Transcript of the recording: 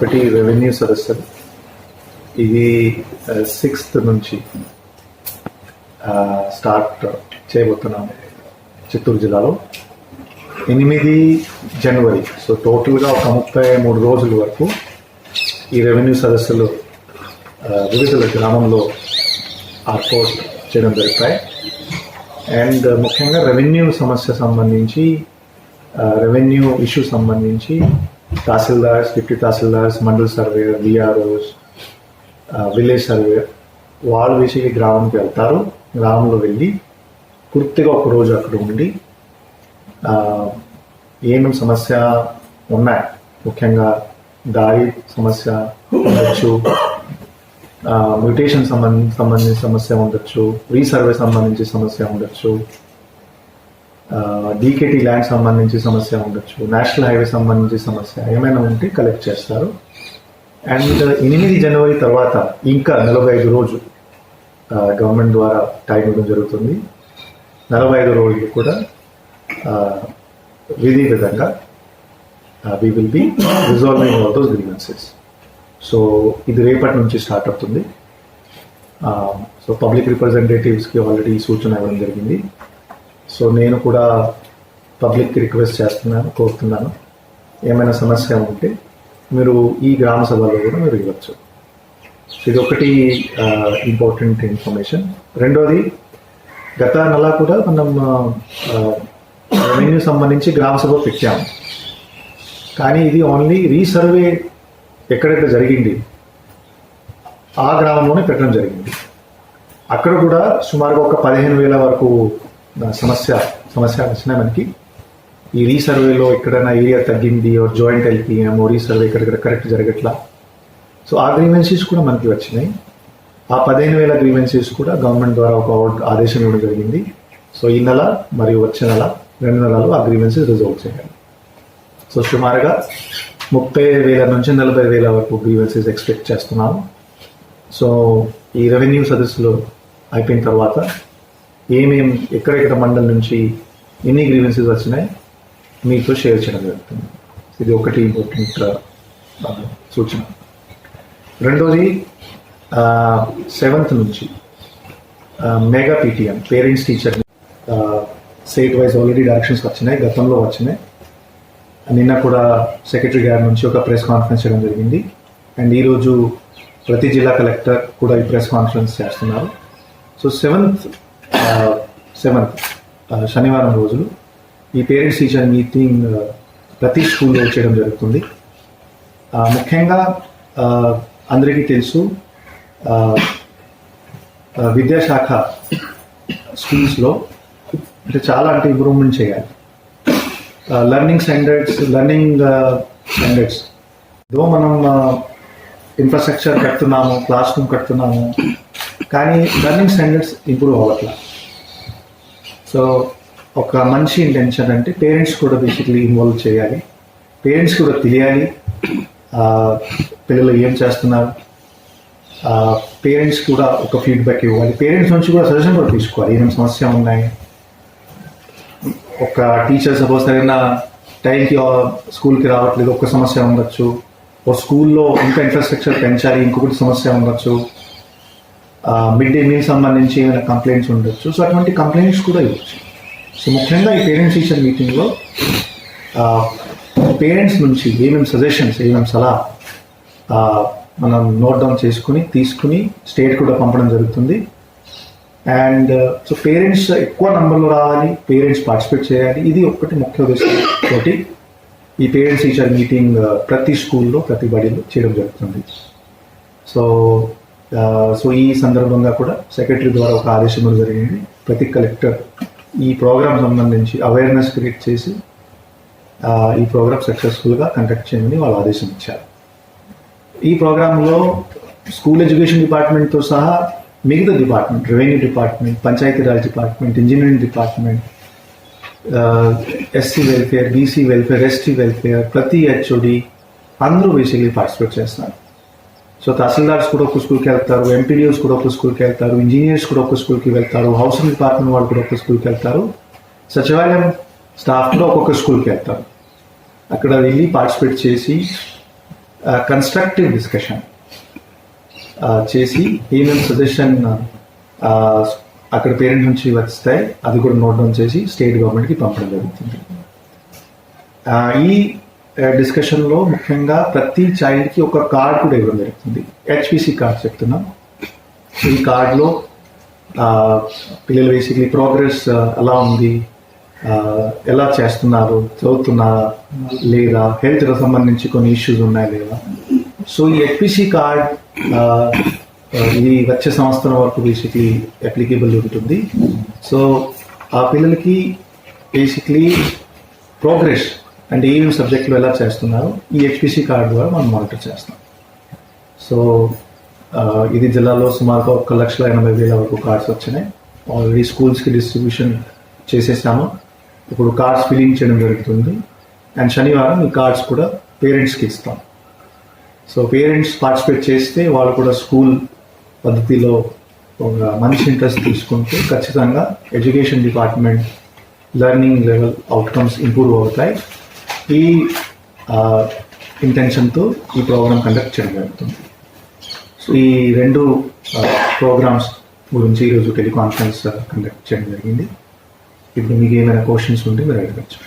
ఒకటి రెవెన్యూ సదస్సులు ఇది uh, సిక్స్త్ నుంచి uh, స్టార్ట్ చేయబోతున్నాం చిత్తూరు జిల్లాలో. ఎనిమిది జనవరి సో టోటల్గా ఒక ముప్పై మూడు రోజుల వరకు ఈ రెవెన్యూ సదస్సులు uh, వివిధ గ్రామంలో ఏర్పాటు చేయడం జరుగుతాయి. అండ్ ముఖ్యంగా రెవెన్యూ సమస్య సంబంధించి రెవెన్యూ ఇష్యూ సంబంధించి tahsildars deputy tahsildars mandal surveyor VROs village surveyor వాళ్ళు వేసి గ్రామంకి వెళ్తారు. గ్రామంలో వెళ్ళి పూర్తిగా ఒక రోజు అక్కడ ఉండి ఏమేమి సమస్య ఉన్నాయి? ముఖ్యంగా దారి సమస్య ఉండొచ్చు మ్యూటేషన్ సంబంధించి సంబంధించిన సమస్య ఉండొచ్చు రీసర్వే సంబంధించి సమస్య ఉండొచ్చు డీకేటీ ల్యాండ్ సంబంధించి సమస్య ఉండొచ్చు నేషనల్ హైవే సంబంధించి సమస్య ఏమైనా ఉంటే కలెక్ట్ చేస్తారు. అండ్ ఎనిమిది జనవరి తర్వాత ఇంకా నలభై ఐదు రోజు గవర్నమెంట్ ద్వారా టైం ఇవ్వడం జరుగుతుంది. నలభై ఐదు రోజులు కూడా విధి విధంగా we will be resolving all those grievances so ఇది రేపటి నుంచి స్టార్ట్ అవుతుంది. సో పబ్లిక్ రిప్రజెంటేటివ్స్కి ఆల్రెడీ సూచన ఇవ్వడం జరిగింది. సో నేను కూడా పబ్లిక్ రిక్వెస్ట్ చేస్తున్నాను కోరుతున్నాను. ఏమైనా సమస్య ఉంటే మీరు ఈ గ్రామ సభలో కూడా మీరు ఇవ్వచ్చు. ఇది ఒకటి ఇంపార్టెంట్ ఇన్ఫర్మేషన్ రెండోది గత నెల కూడా మనం రెవెన్యూ సంబంధించి గ్రామ సభ పెట్టాము కానీ ఇది ఓన్లీ రీసర్వే ఎక్కడెక్కడ జరిగింది? ఆ గ్రామంలోనే పెట్టడం జరిగింది. అక్కడ కూడా సుమారుగా ఒక పదిహేను వేల వరకు సమస్య సమస్య వచ్చినాయి మనకి. ఈ రీసర్వేలో ఎక్కడైనా ఏరియా తగ్గింది ఓ జాయింట్ ఎల్పిఎం రీసర్వే ఇక్కడ కరెక్ట్ జరగట్లా. సో ఆ గ్రీవెన్సీస్ కూడా మనకి వచ్చినాయి. ఆ పదిహేను వేల గ్రీవెన్సీస్ కూడా గవర్నమెంట్ ద్వారా ఒక ఆదేశం ఇవ్వడం జరిగింది. సో ఈ నెల మరియు వచ్చే నెల రెండు నెలలు ఆ గ్రీవెన్సీస్ రిజాల్వ్ చేయాలి. సో సుమారుగా ముప్పై వేల నుంచి నలభై వేల వరకు గ్రీవెన్సీస్ ఎక్స్పెక్ట్ చేస్తున్నాము. సో ఈ రెవెన్యూ సదస్సులు అయిపోయిన తర్వాత ఏమేం ఎక్కడెక్కడ మండలం నుంచి ఎన్ని గ్రీవెన్సెస్ వచ్చినాయి మీతో షేర్ చేయడం జరుగుతుంది. ఇది ఒకటి ఇంపార్టెంట్ సూచన. రెండోది సెవెంత్ నుంచి mega PTM parents teacher state wise already directions వచ్చినాయి గతంలో వచ్చినాయి. నిన్న కూడా సెక్రటరీ గారి నుంచి ఒక ప్రెస్ కాన్ఫరెన్స్ చేయడం జరిగింది. అండ్ ఈరోజు ప్రతి జిల్లా కలెక్టర్ కూడా ఈ ప్రెస్ కాన్ఫరెన్స్ చేస్తున్నారు. సో సెవెంత్ సెవెంత్ శనివారం రోజులు. ఈ పేరెంట్స్ టీచర్ మీటింగ్ ప్రతి స్కూల్లో చేయడం జరుగుతుంది. ముఖ్యంగా అందరికీ తెలుసు విద్యాశాఖ స్కూల్స్లో అంటే చాలా అంటే ఇంప్రూవ్మెంట్ చేయాలి. Learning standards learning standards though మనం ఇన్ఫ్రాస్ట్రక్చర్ కడుతున్నాము క్లాస్ రూమ్ కడుతున్నాము కానీ లర్నింగ్ స్టాండర్డ్స్ ఇంప్రూవ్ అవ్వట్లా. సో ఒక మంచి ఇంటెన్షన్ అంటే పేరెంట్స్ కూడా బేసిక్లీ ఇన్వాల్వ్ చేయాలి. పేరెంట్స్ కూడా తెలియాలి పిల్లలు ఏం చేస్తున్నారు. పేరెంట్స్ కూడా ఒక ఫీడ్బ్యాక్ ఇవ్వాలి. పేరెంట్స్ నుంచి కూడా సజెషన్ కూడా తీసుకోవాలి. ఏమేమి సమస్య ఉన్నాయి? ఒక టీచర్ సపోజ్ సరైన టైంకి స్కూల్కి రావట్లేదు ఒక సమస్య ఉండొచ్చు. ఒక స్కూల్లో ఇంకా ఇన్ఫ్రాస్ట్రక్చర్ పెంచాలి ఇంకొకటి సమస్య ఉండొచ్చు. మిడ్ డే మీల్ సంబంధించి ఏమైనా కంప్లైంట్స్ ఉండొచ్చు. సో అటువంటి కంప్లైంట్స్ కూడా ఇవ్వచ్చు. సో ముఖ్యంగా ఈ పేరెంట్స్ టీచర్ మీటింగ్లో పేరెంట్స్ నుంచి ఏమేమి సజెషన్స్ ఏమేమి సలహా మనం నోట్ డౌన్ చేసుకుని తీసుకుని స్టేట్ కూడా పంపడం జరుగుతుంది. అండ్ సో పేరెంట్స్ ఎక్కువ నంబర్లో రావాలి పేరెంట్స్ పార్టిసిపేట్ చేయాలి ఇది ఒకటి ముఖ్య ఉద్దేశం తోటి ఈ పేరెంట్స్ టీచర్ మీటింగ్ ప్రతి స్కూల్లో ప్రతి బడిలో చేయడం జరుగుతుంది. సో సో ఈ సందర్భంగా కూడా సెక్రటరీ ద్వారా ఒక ఆదేశం జరిగింది. ప్రతి కలెక్టర్ ఈ ప్రోగ్రామ్ సంబంధించి అవేర్నెస్ క్రియేట్ చేసి ఈ ప్రోగ్రామ్ సక్సెస్ఫుల్గా కండక్ట్ చేయమని వాళ్ళు ఆదేశం ఇచ్చారు. ఈ ప్రోగ్రాంలో స్కూల్ ఎడ్యుకేషన్ డిపార్ట్మెంట్తో సహా మిగతా department revenue department Panchayati Raj department engineering department SC welfare BC welfare ST welfare ప్రతి హెచ్ఓడి అందరూ బేసిక్లీ పార్టిసిపేట్ చేస్తారు. సో తహసీల్దార్స్ కూడా ఒక స్కూల్కి వెళ్తారు ఎంపీడీఓస్ కూడా ఒక స్కూల్కి వెళ్తారు ఇంజనీర్స్ కూడా ఒక స్కూల్కి వెళ్తారు హౌసింగ్ డిపార్ట్మెంట్ వాళ్ళు కూడా ఒక స్కూల్కి వెళ్తారు సచివాలయం స్టాఫ్ కూడా ఒక్కొక్క స్కూల్కి వెళ్తారు. అక్కడ వెళ్ళి పార్టిసిపేట్ చేసి కన్స్ట్రక్టివ్ డిస్కషన్ చేసి ఏమేమి సజెషన్ అక్కడ పేరెంట్ నుంచి వస్తే అది కూడా నోట్ డౌన్ చేసి స్టేట్ గవర్నమెంట్కి పంపడం జరుగుతుంది. ఈ డిస్కషన్లో ముఖ్యంగా ప్రతి చైల్డ్కి ఒక కార్డ్ కూడా ఇవ్వడం జరుగుతుంది. హెచ్పిసి కార్డ్ చెప్తున్నాం. ఈ కార్డులో పిల్లలు బేసిక్లీ ప్రోగ్రెస్ ఎలా ఉంది ఎలా చేస్తున్నారు చదువుతున్నారా లేదా హెల్త్ సంబంధించి కొన్ని ఇష్యూస్ ఉన్నాయా లేదా. సో ఈ హెచ్పిసి కార్డ్ ఇది వచ్చే సంవత్సరం వరకు బేసిక్లీ అప్లికేబుల్ ఉంటుంది. సో ఆ పిల్లలకి బేసిక్లీ ప్రోగ్రెస్ అంటే ఏమేమి సబ్జెక్టులు ఎలా చేస్తున్నారు? ఈ హెచ్పిసి కార్డు ద్వారా మనం మానిటర్ చేస్తాం. సో ఇది జిల్లాలో సుమారుగా ఒక లక్షల ఎనభై వేల వరకు కార్డ్స్ వచ్చినాయి. ఆల్రెడీ స్కూల్స్కి డిస్ట్రిబ్యూషన్ చేసేసాము. ఇప్పుడు కార్డ్స్ ఫిలింగ్ చేయడం జరుగుతుంది. అండ్ శనివారం ఈ కార్డ్స్ కూడా పేరెంట్స్కి ఇస్తాం. సో పేరెంట్స్ పార్టిసిపేట్ చేస్తే వాళ్ళు కూడా స్కూల్ పద్ధతిలో ఒక మంచి ఇంట్రెస్ట్ తీసుకుంటే ఖచ్చితంగా education department learning level outcomes improve అవుతాయి. ఈ ఇంటెన్షన్తో ఈ ప్రోగ్రామ్ కండక్ట్ చేయడం జరుగుతుంది. సో ఈ రెండు ప్రోగ్రామ్స్ గురించి ఈరోజు టెలికాన్ఫరెన్స్ కండక్ట్ చేయడం జరిగింది. ఇప్పుడు మీకు ఏమైనా క్వశ్చన్స్ ఉంటే మీరు అడగచ్చు.